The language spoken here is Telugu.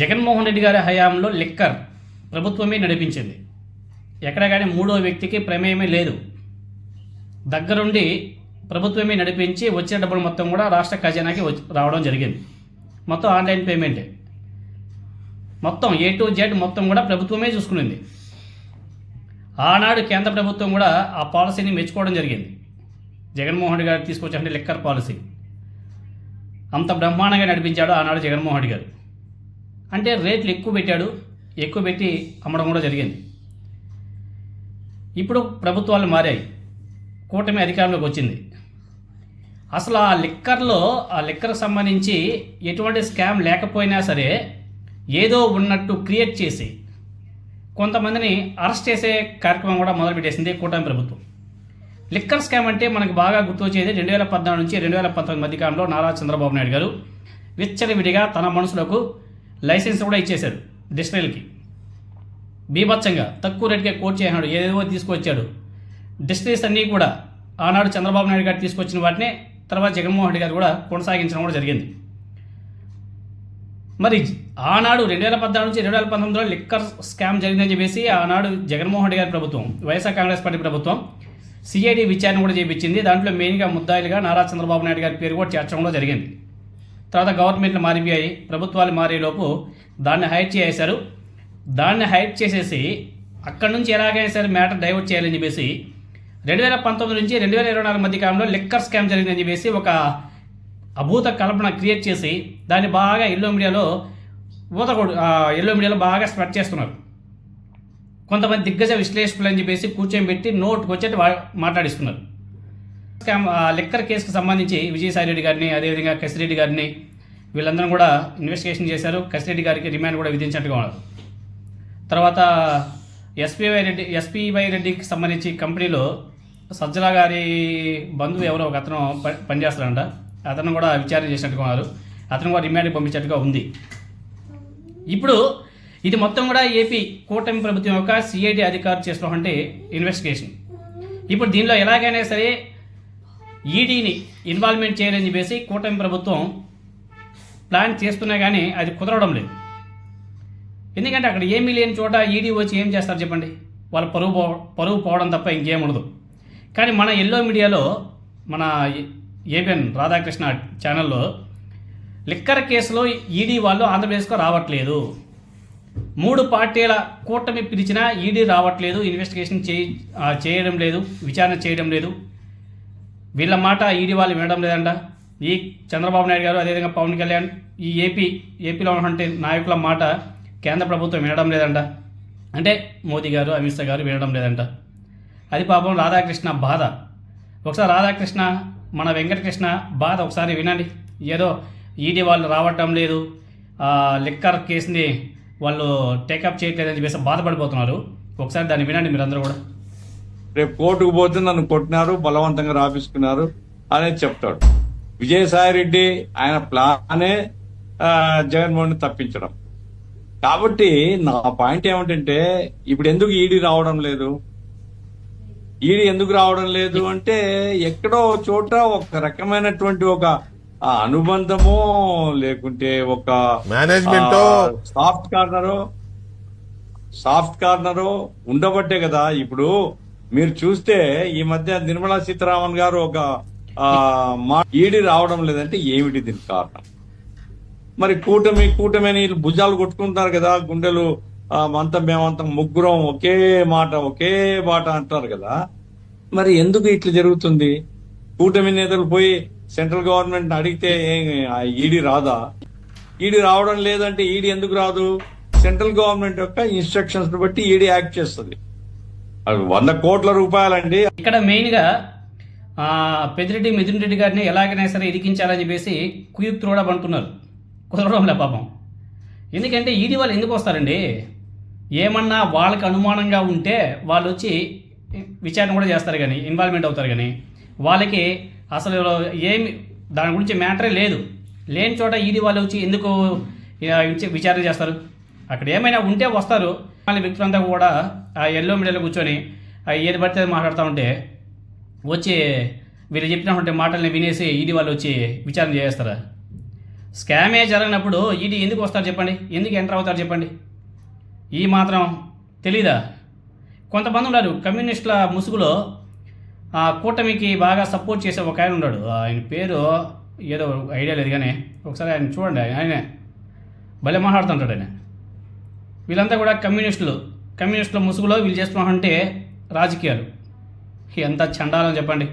జగన్మోహన్ రెడ్డి గారి హయాంలో లిక్కర్ ప్రభుత్వమే నడిపించింది. ఎక్కడ కానీ మూడో వ్యక్తికి ప్రమేయమే లేదు. దగ్గరుండి ప్రభుత్వమే నడిపించి వచ్చే డబ్బులు మొత్తం కూడా రాష్ట్ర ఖజానాకి వచ్చి రావడం జరిగింది. మొత్తం ఆన్లైన్ పేమెంటే. మొత్తం ఏ టు జెడ్ మొత్తం కూడా ప్రభుత్వమే చూసుకునింది. ఆనాడు కేంద్ర ప్రభుత్వం కూడా ఆ పాలసీని మెచ్చుకోవడం జరిగింది. జగన్మోహన్ రెడ్డి గారు తీసుకొచ్చిన లిక్కర్ పాలసీ. అంత బ్రహ్మాండంగా నడిపించాడు ఆనాడు జగన్మోహన్ రెడ్డి గారు. అంటే రేట్లు ఎక్కువ పెట్టాడు ఎక్కువ పెట్టి అమ్మడం కూడా జరిగింది. ఇప్పుడు ప్రభుత్వాలు మారాయి. కూటమి అధికారంలోకి వచ్చింది. అసలు ఆ లిక్కర్లో ఆ లిక్కర్కి సంబంధించి ఎటువంటి స్కామ్ లేకపోయినా సరే ఏదో ఉన్నట్టు క్రియేట్ చేసి కొంతమందిని అరెస్ట్ చేసే కార్యక్రమం కూడా మొదలుపెట్టేసింది కూటమి ప్రభుత్వం. లిక్కర్ స్కామ్ అంటే మనకు బాగా గుర్తొచ్చేది రెండు వేల పద్నాలుగు నుంచి రెండు వేల పంతొమ్మిది మధ్య కాలంలో నారా చంద్రబాబు నాయుడు గారు విచ్చలవిడిగా తన మనసులకు లైసెన్స్ కూడా ఇచ్చేశాడు డిస్టిలరీకి బీభత్సంగా తక్కువ రేటుకే కోట్ చేసినాడు ఏదేదో తీసుకొచ్చాడు. డిస్టిలరీస్ అన్నీ కూడా ఆనాడు చంద్రబాబు నాయుడు గారు తీసుకొచ్చిన వాటినే తర్వాత జగన్మోహన్ రెడ్డి గారు కూడా కొనసాగించడం కూడా జరిగింది. మరి ఆనాడు రెండు వేల పద్నాలుగు నుంచి రెండు వేల పంతొమ్మిదిలో లిక్కర్ స్కామ్ జరిగిందని చెప్పేసి ఆనాడు జగన్మోహన్ రెడ్డి గారి ప్రభుత్వం వైఎస్ఆర్ కాంగ్రెస్ పార్టీ ప్రభుత్వం సిఐడి విచారణ కూడా చేయించింది దాంట్లో మెయిన్గా ముద్దాయిలుగా నారా చంద్రబాబు నాయుడు గారి పేరు కూడా చేర్చడం కూడా జరిగింది. తర్వాత గవర్నమెంట్లు మారిపోయాయి. ప్రభుత్వాలు మారేలోపు దాన్ని హైట్ చేసేశారు. దాన్ని హైట్ చేసేసి అక్కడి నుంచి ఎలాగైనా సరే మ్యాటర్ డైవర్ట్ చేయాలని చెప్పేసి రెండు వేల పంతొమ్మిది నుంచి రెండు వేల ఇరవై నాలుగు మధ్య కాలంలో లిక్కర్ స్కామ్ జరిగిందని చెప్పేసి ఒక అభూత కల్పన క్రియేట్ చేసి దాన్ని బాగా ఎల్లో మీడియాలో ఊతకొడు ఎల్లో మీడియాలో బాగా స్ప్రెడ్ చేస్తున్నారు. కొంతమంది దిగ్గజ విశ్లేషకులు అని చెప్పేసి కూర్చొని పెట్టి నోట్కి వచ్చేటి వా- మాట్లాడిస్తున్నారు. స్కామ్ లిక్కర్ కేసుకు సంబంధించి విజయసాయి రెడ్డి గారిని అదేవిధంగా కసిరెడ్డి గారిని వీళ్ళందరూ కూడా ఇన్వెస్టిగేషన్ చేశారు. కసిరెడ్డి గారికి రిమాండ్ కూడా విధించినట్టుగా ఉన్నారు తర్వాత ఎస్పీవై రెడ్డి ఎస్పీవై రెడ్డికి సంబంధించి కంపెనీలో సజ్జల గారి బంధువు ఎవరో ఒక అతను ప- పనిచేస్తాడంట. అతను కూడా విచారణ చేసినట్టుగా ఉన్నారు. అతను కూడా రిమాండ్కి పంపించినట్టుగా ఉంది. ఇప్పుడు ఇది మొత్తం కూడా ఏపీ కూటమి ప్రభుత్వం యొక్క సిఐడి అధికారులు చేసినటువంటి ఇన్వెస్టిగేషన్ ఇప్పుడు దీనిలో ఎలాగైనా సరే ఈడీని ఇన్వాల్వ్మెంట్ చేయాలని చెప్పేసి కూటమి ప్రభుత్వం ప్లాన్ చేస్తున్నా కానీ అది కుదరడం లేదు. ఎందుకంటే అక్కడ ఏమీ లేని చోట ఈడీ వచ్చి ఏం చేస్తారు చెప్పండి? వాళ్ళ పరువు పో పరువు పోవడం తప్ప ఇంకేం ఉండదు. కానీ మన ఎల్లో మీడియాలో మన ఏబిఎన్ రాధాకృష్ణ ఛానల్లో లిక్కర్ కేసులో ఈడీ వాళ్ళు ఆంధ్రప్రదేశ్కు రావట్లేదు. మూడు పార్టీల కూటమి పిలిచినా ఈడీ రావట్లేదు. ఇన్వెస్టిగేషన్ చేయి చేయడం లేదు. విచారణ చేయడం లేదు. వీళ్ళ మాట ఈడీ వాళ్ళు వినడం లేదంట. ఈ చంద్రబాబు నాయుడు గారు అదేవిధంగా పవన్ కళ్యాణ్ ఈ ఏపీ ఏపీలో ఉన్నటువంటి నాయకుల మాట కేంద్ర ప్రభుత్వం వినడం లేదంట. అంటే మోదీ గారు అమిత్ షా గారు వినడం లేదంట. అది పాపం రాధాకృష్ణ బాధ. ఒకసారి రాధాకృష్ణ మన వెంకటకృష్ణ బాధ ఒకసారి వినండి. ఏదో ఈడీ వాళ్ళు రావటం లేదు. లిక్కర్ కేసుని వాళ్ళు టేకప్ చేయట్లేదని చెప్పేసి బాధపడిపోతున్నారు. ఒకసారి దాన్ని వినండి మీరందరూ కూడా. రేపు కోర్టుకు పోతే నన్ను కొట్టినారు బలవంతంగా రాపించుకున్నారు అనేది చెప్తాడు. విజయసాయి రెడ్డి ఆయన ప్లానే జగన్మోహన్ తప్పించడం. కాబట్టి నా పాయింట్ ఏమిటంటే ఇప్పుడు ఎందుకు ఈడీ రావడం లేదు? ఈడీ ఎందుకు రావడం లేదు అంటే ఎక్కడో చోట ఒక రకమైనటువంటి ఒక అనుబంధమో లేకుంటే ఒక మేనేజ్మెంటో సాఫ్ట్ కార్నరో సాఫ్ట్ కార్నర్ ఉండబట్టే కదా ఇప్పుడు మీరు చూస్తే ఈ మధ్య నిర్మలా సీతారామన్ గారు ఒక మా ఈడి రావడం లేదంటే ఏమిటి దీనికి కారణం? మరి కూటమి కూటమి అని భుజాలు కొట్టుకుంటారు కదా గుండెలు ఆ, మేమంతం ముగ్గురం ఒకే మాట ఒకే మాట అంటారు కదా. మరి ఎందుకు ఇట్లా జరుగుతుంది? కూటమి నేతలు పోయి సెంట్రల్ గవర్నమెంట్ అడిగితే ఈడీ రాదా? ఈడీ రావడం లేదంటే ఈడీ ఎందుకు రాదు? సెంట్రల్ గవర్నమెంట్ యొక్క ఇన్స్ట్రక్షన్స్ బట్టి ఈడీ యాక్ట్ చేస్తుంది. వంద కోట్ల రూపాయలండి. ఇక్కడ మెయిన్గా ఆ, పెద్దిరెడ్డి మిథున్ రెడ్డి గారిని ఎలాగైనా సరే ఇరికించాలని చెప్పేసి కుయుక్తులు కూడా పంటున్నారు పాపం. ఎందుకంటే ఈడీ వాళ్ళు ఎందుకు వస్తారండి? ఏమన్నా వాళ్ళకి అనుమానంగా ఉంటే వాళ్ళు వచ్చి విచారణ కూడా చేస్తారు కానీ ఇన్వాల్వ్మెంట్ అవుతారు కానీ వాళ్ళకి అసలు ఏమి దాని గురించి మ్యాటరే లేదు. లేని చోట ఈడీ వాళ్ళు వచ్చి ఎందుకు విచారణ చేస్తారు? అక్కడ ఏమైనా ఉంటే వస్తారు. వాళ్ళ వ్యక్తులంతా కూడా ఆ ఎల్లో మీడియాలో కూర్చొని ఆ ఏది పడితే అది మాట్లాడుతూ ఉంటే వచ్చి వీళ్ళు చెప్పినటువంటి మాటల్ని వినేసి ఈడీ వాళ్ళు వచ్చి విచారణ చేస్తారా స్కామే జరగనప్పుడు ఈడీ ఎందుకు వస్తారు చెప్పండి? ఎందుకు ఎంటర్ అవుతారు చెప్పండి? ఈ మాత్రం తెలీదా? కొంతమంది ఉన్నారు కమ్యూనిస్టుల ముసుగులో ఆ కూటమికి బాగా సపోర్ట్ చేసే ఒక ఆయన ఉన్నాడు. ఆయన పేరు ఏదో ఐడియా లేదు కానీ ఒకసారి ఆయన చూడండి ఆయనే. భలే మాట్లాడుతుంటాడు ఆయన. వీళ్ళంతా కూడా కమ్యూనిస్టులు కమ్యూనిస్టుల ముసుగులో వీళ్ళు చేస్తున్నారంటే రాజకీయాలు. ఎంత చండాలని చెప్పండి.